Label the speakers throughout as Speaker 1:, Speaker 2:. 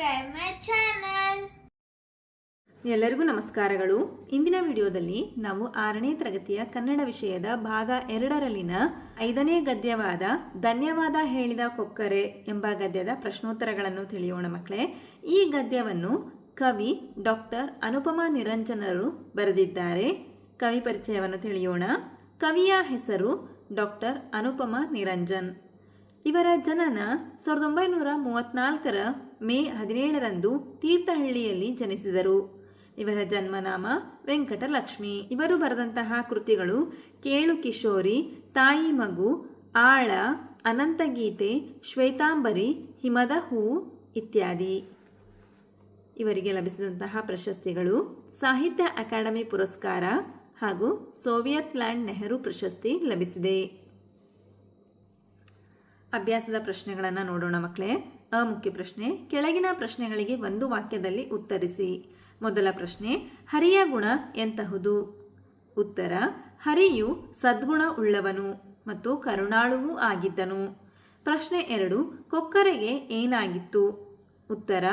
Speaker 1: subscribe my channel
Speaker 2: ಎಲ್ಲರಿಗೂ ನಮಸ್ಕಾರಗಳು. ಇಂದಿನ ವಿಡಿಯೋದಲ್ಲಿ ನಾವು ಆರನೇ ತರಗತಿಯ ಕನ್ನಡ ವಿಷಯದ ಭಾಗ ಎರಡರಲ್ಲಿನ ಐದನೇ ಗದ್ಯವಾದ ಧನ್ಯವಾದ ಹೇಳಿದ ಕೊಕ್ಕರೆ ಎಂಬ ಗದ್ಯದ ಪ್ರಶ್ನೋತ್ತರಗಳನ್ನು ತಿಳಿಯೋಣ ಮಕ್ಕಳೇ. ಈ ಗದ್ಯವನ್ನು ಕವಿ ಡಾಕ್ಟರ್ ಅನುಪಮಾ ನಿರಂಜನರು ಬರೆದಿದ್ದಾರೆ. ಕವಿ ಪರಿಚಯವನ್ನು ತಿಳಿಯೋಣ. ಕವಿಯ ಹೆಸರು ಡಾಕ್ಟರ್ ಅನುಪಮಾ ನಿರಂಜನ್. ಇವರ ಜನನ ಸಾವಿರದ ಒಂಬೈನೂರ ಮೂವತ್ನಾಲ್ಕರ ಮೇ ಹದಿನೇಳರಂದು ತೀರ್ಥಹಳ್ಳಿಯಲ್ಲಿ ಜನಿಸಿದರು. ಇವರ ಜನ್ಮನಾಮ ವೆಂಕಟಲಕ್ಷ್ಮಿ. ಇವರು ಬರೆದಂತಹ ಕೃತಿಗಳು ಕೇಳು ಕಿಶೋರಿ, ತಾಯಿ ಮಗು, ಆಳ, ಅನಂತಗೀತೆ, ಶ್ವೇತಾಂಬರಿ, ಹಿಮದ ಹೂ ಇತ್ಯಾದಿ. ಇವರಿಗೆ ಲಭಿಸಿದಂತಹ ಪ್ರಶಸ್ತಿಗಳು ಸಾಹಿತ್ಯ ಅಕಾಡೆಮಿ ಪುರಸ್ಕಾರ ಹಾಗೂ ಸೋವಿಯತ್ ಲ್ಯಾಂಡ್ ನೆಹರು ಪ್ರಶಸ್ತಿ ಲಭಿಸಿದೆ. ಅಭ್ಯಾಸದ ಪ್ರಶ್ನೆಗಳನ್ನು ನೋಡೋಣ ಮಕ್ಕಳೇ ಅ ಮುಖ್ಯ ಪ್ರಶ್ನೆ, ಕೆಳಗಿನ ಪ್ರಶ್ನೆಗಳಿಗೆ ಒಂದು ವಾಕ್ಯದಲ್ಲಿ ಉತ್ತರಿಸಿ. ಮೊದಲ ಪ್ರಶ್ನೆ, ಹರಿಯ ಗುಣ ಎಂತಹುದು? ಉತ್ತರ, ಹರಿಯು ಸದ್ಗುಣ ಉಳ್ಳವನು ಮತ್ತು ಕರುಣಾಳುವೂ ಆಗಿದ್ದನು. ಪ್ರಶ್ನೆ ಎರಡು, ಕೊಕ್ಕರೆಗೆ ಏನಾಗಿತ್ತು? ಉತ್ತರ,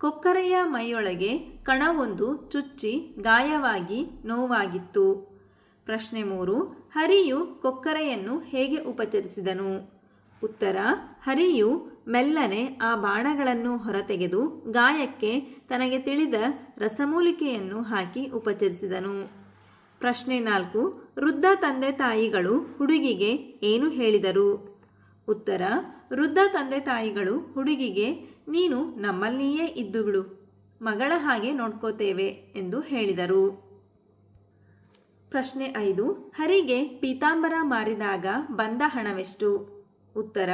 Speaker 2: ಕೊಕ್ಕರೆಯ ಮೈಯೊಳಗೆ ಕಣವೊಂದು ಚುಚ್ಚಿ ಗಾಯವಾಗಿ ನೋವಾಗಿತ್ತು. ಪ್ರಶ್ನೆ ಮೂರು, ಹರಿಯು ಕೊಕ್ಕರೆಯನ್ನು ಹೇಗೆ ಉಪಚರಿಸಿದನು? ಉತ್ತರ, ಹರಿಯು ಮೆಲ್ಲನೆ ಆ ಬಾಣಗಳನ್ನು ಹೊರತೆಗೆದು ಗಾಯಕ್ಕೆ ತನಗೆ ತಿಳಿದ ರಸಮೂಲಿಕೆಯನ್ನು ಹಾಕಿ ಉಪಚರಿಸಿದನು. ಪ್ರಶ್ನೆ ನಾಲ್ಕು, ವೃದ್ಧ ತಂದೆ ತಾಯಿಗಳು ಹುಡುಗಿಗೆ ಏನು ಹೇಳಿದರು? ಉತ್ತರ, ವೃದ್ಧ ತಂದೆ ತಾಯಿಗಳು ಹುಡುಗಿಗೆ, ನೀನು ನಮ್ಮಲ್ಲಿಯೇ ಇದ್ದು ಬಿಡು, ಮಗಳ ಹಾಗೆ ನೋಡ್ಕೋತೇವೆ ಎಂದು ಹೇಳಿದರು. ಪ್ರಶ್ನೆ ಐದು, ಹರಿಗೆ ಪೀತಾಂಬರ ಮಾರಿದಾಗ ಬಂದ ಹಣವೆಷ್ಟು? ಉತ್ತರ,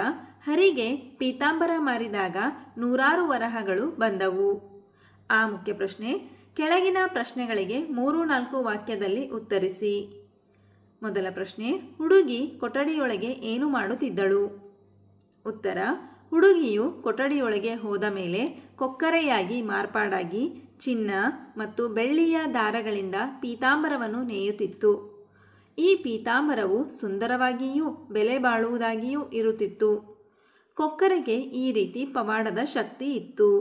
Speaker 2: ಹರಿಗೆ ಪೀತಾಂಬರ ಮಾರಿದಾಗ ನೂರಾರು ವರಹಗಳು ಬಂದವು. ಆ ಮುಖ್ಯ ಪ್ರಶ್ನೆ, ಕೆಳಗಿನ ಪ್ರಶ್ನೆಗಳಿಗೆ ಮೂರು ನಾಲ್ಕು ವಾಕ್ಯದಲ್ಲಿ ಉತ್ತರಿಸಿ. ಮೊದಲ ಪ್ರಶ್ನೆ, ಹುಡುಗಿ ಕೊಠಡಿಯೊಳಗೆ ಏನು ಮಾಡುತ್ತಿದ್ದಳು? ಉತ್ತರ, ಹುಡುಗಿಯು ಕೊಠಡಿಯೊಳಗೆ ಹೋದ ಮೇಲೆ ಕೊಕ್ಕರೆಯಾಗಿ ಮಾರ್ಪಾಡಾಗಿ ಚಿನ್ನ ಮತ್ತು ಬೆಳ್ಳಿಯ ದಾರಗಳಿಂದ ಪೀತಾಂಬರವನ್ನು ನೇಯುತ್ತಿತ್ತು. ಈ ಪೀತಾಂಬರವು ಸುಂದರವಾಗಿಯೂ ಬೆಲೆ ಬಾಳುವುದಾಗಿಯೂ ಇರುತ್ತಿತ್ತು. ಕೊಕ್ಕರೆಗೆ ಈ ರೀತಿ ಪವಾಡದ ಶಕ್ತಿ ಇತ್ತು.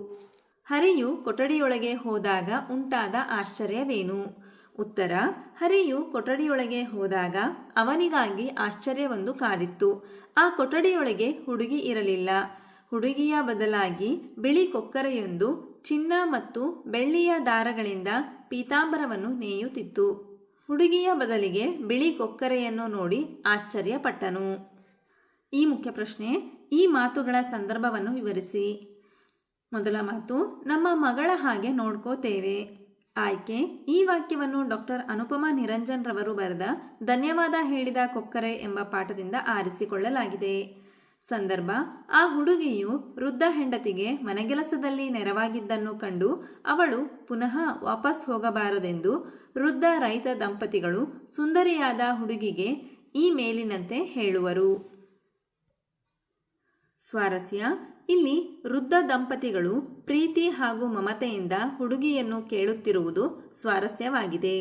Speaker 2: ಹರಿಯು ಕೊಠಡಿಯೊಳಗೆ ಹೋದಾಗ ಉಂಟಾದ ಆಶ್ಚರ್ಯವೇನು? ಉತ್ತರ, ಹರಿಯು ಕೊಠಡಿಯೊಳಗೆ ಹೋದಾಗ ಅವನಿಗಾಗಿ ಆಶ್ಚರ್ಯವೊಂದು ಕಾದಿತ್ತು. ಆ ಕೊಠಡಿಯೊಳಗೆ ಹುಡುಗಿ ಇರಲಿಲ್ಲ. ಹುಡುಗಿಯ ಬದಲಾಗಿ ಬಿಳಿ ಕೊಕ್ಕರೆಯೊಂದು ಚಿನ್ನ ಮತ್ತು ಬೆಳ್ಳಿಯ ದಾರಗಳಿಂದ ಪೀತಾಂಬರವನ್ನು ನೇಯುತ್ತಿತ್ತು. ಹುಡುಗಿಯ ಬದಲಿಗೆ ಬಿಳಿ ಕೊಕ್ಕರೆಯನ್ನು ನೋಡಿ ಆಶ್ಚರ್ಯಪಟ್ಟನು. ಈ ಮುಖ್ಯ ಪ್ರಶ್ನೆ, ಈ ಮಾತುಗಳ ಸಂದರ್ಭವನ್ನು ವಿವರಿಸಿ. ಮೊದಲ ಮಾತು, ನಮ್ಮ ಮಗಳ ಹಾಗೆ ನೋಡ್ಕೋತೇವೆ. ಆಯ್ಕೆ, ಈ ವಾಕ್ಯವನ್ನು ಡಾಕ್ಟರ್ ಅನುಪಮಾ ನಿರಂಜನ್ ರವರು ಬರೆದ ಧನ್ಯವಾದ ಹೇಳಿದ ಕೊಕ್ಕರೆ ಎಂಬ ಪಾಠದಿಂದ ಆರಿಸಿಕೊಳ್ಳಲಾಗಿದೆ. ಸಂದರ್ಭ, ಆ ಹುಡುಗಿಯು ವೃದ್ಧ ಹೆಂಡತಿಗೆ ಮನೆಗೆಲಸದಲ್ಲಿ ನೆರವಾಗಿದ್ದನ್ನು ಕಂಡು ಅವಳು ಪುನಃ ವಾಪಸ್ ಹೋಗಬಾರದೆಂದು ವೃದ್ಧ ರೈತ ದಂಪತಿಗಳು ಸುಂದರಿಯಾದ ಹುಡುಗಿಗೆ ಈ ಮೇಲಿನಂತೆ ಹೇಳುವರು. ಸ್ವಾರಸ್ಯ, ಇಲ್ಲಿ ವೃದ್ಧ ದಂಪತಿಗಳು ಪ್ರೀತಿ ಹಾಗೂ ಮಮತೆಯಿಂದ ಹುಡುಗಿಯನ್ನು ಕೇಳುತ್ತಿರುವುದು ಸ್ವಾರಸ್ಯವಾಗಿದೆ.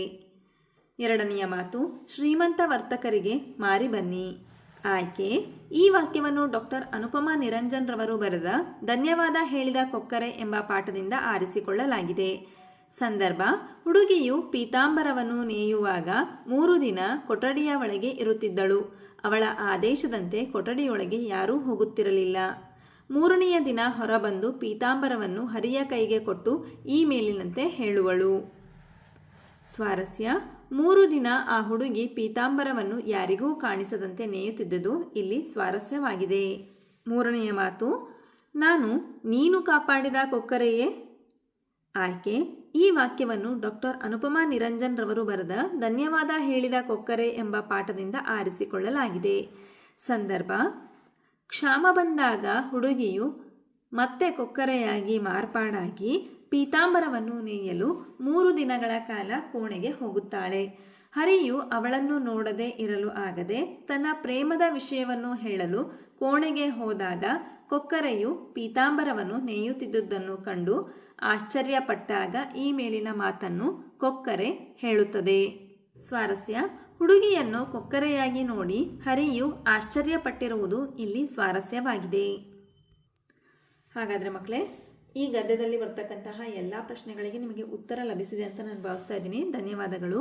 Speaker 2: ಎರಡನೆಯ ಮಾತು, ಶ್ರೀಮಂತ ವರ್ತಕರಿಗೆ ಮಾರಿ ಬನ್ನಿ. ಆಯ್ಕೆ, ಈ ವಾಕ್ಯವನ್ನು ಡಾಕ್ಟರ್ ಅನುಪಮಾ ನಿರಂಜನ್ ರವರು ಬರೆದ ಧನ್ಯವಾದ ಹೇಳಿದ ಕೊಕ್ಕರೆ ಎಂಬ ಪಾಠದಿಂದ ಆರಿಸಿಕೊಳ್ಳಲಾಗಿದೆ. ಸಂದರ್ಭ, ಹುಡುಗಿಯು ಪೀತಾಂಬರವನ್ನು ನೇಯುವಾಗ ಮೂರು ದಿನ ಕೊಠಡಿಯ ಒಳಗೆ ಇರುತ್ತಿದ್ದಳು. ಅವಳ ಆದೇಶದಂತೆ ಕೊಠಡಿಯೊಳಗೆ ಯಾರೂ ಹೋಗುತ್ತಿರಲಿಲ್ಲ. ಮೂರನೆಯ ದಿನ ಹೊರಬಂದು ಪೀತಾಂಬರವನ್ನು ಹರಿಯ ಕೈಗೆ ಕೊಟ್ಟು ಈ ಮೇಲಿನಂತೆ ಹೇಳುವಳು. ಸ್ವಾರಸ್ಯ, ಮೂರು ದಿನ ಆ ಹುಡುಗಿ ಪೀತಾಂಬರವನ್ನು ಯಾರಿಗೂ ಕಾಣಿಸದಂತೆ ನೇಯುತ್ತಿದ್ದುದು ಇಲ್ಲಿ ಸ್ವಾರಸ್ಯವಾಗಿದೆ. ಮೂರನೆಯ ಮಾತು, ನಾನು ನೀನು ಕಾಪಾಡಿದ ಕೊಕ್ಕರೆಯೇ? ಆಯ್ಕೆ ಈ ವಾಕ್ಯವನ್ನು ಡಾಕ್ಟರ್ ಅನುಪಮಾ ನಿರಂಜನ್ ರವರು ಬರೆದ ಧನ್ಯವಾದ ಹೇಳಿದ ಕೊಕ್ಕರೆ ಎಂಬ ಪಾಠದಿಂದ ಆರಿಸಿಕೊಳ್ಳಲಾಗಿದೆ. ಸಂದರ್ಭ, ಕ್ಷಾಮ ಬಂದಾಗ ಹುಡುಗಿಯು ಮತ್ತೆ ಕೊಕ್ಕರೆಯಾಗಿ ಮಾರ್ಪಾಡಾಗಿ ಪೀತಾಂಬರವನ್ನು ನೇಯಲು ಮೂರು ದಿನಗಳ ಕಾಲ ಕೋಣೆಗೆ ಹೋಗುತ್ತಾಳೆ. ಹರಿಯು ಅವಳನ್ನು ನೋಡದೆ ಇರಲು ಆಗದೆ ತನ್ನ ಪ್ರೇಮದ ವಿಷಯವನ್ನು ಹೇಳಲು ಕೋಣೆಗೆ ಹೋದಾಗ ಕೊಕ್ಕರೆಯು ಪೀತಾಂಬರವನ್ನು ನೇಯುತ್ತಿದ್ದುದನ್ನು ಕಂಡು ಆಶ್ಚರ್ಯಪಟ್ಟಾಗ ಈ ಮೇಲಿನ ಮಾತನ್ನು ಕೊಕ್ಕರೆ ಹೇಳುತ್ತದೆ. ಸ್ವಾರಸ್ಯ, ಹುಡುಗಿಯನ್ನು ಕೊಕ್ಕರೆಯಾಗಿ ನೋಡಿ ಹರಿಯು ಆಶ್ಚರ್ಯಪಟ್ಟಿರುವುದು ಇಲ್ಲಿ ಸ್ವಾರಸ್ಯವಾಗಿದೆ. ಹಾಗಾದರೆ ಮಕ್ಕಳೇ, ಈ ಗದ್ಯದಲ್ಲಿ ಬರ್ತಕ್ಕಂತಹ ಎಲ್ಲ ಪ್ರಶ್ನೆಗಳಿಗೆ ನಿಮಗೆ ಉತ್ತರ ಲಭಿಸಿದೆ ಅಂತ ನಾನು ಭಾವಿಸ್ತಾ ಇದ್ದೀನಿ. ಧನ್ಯವಾದಗಳು.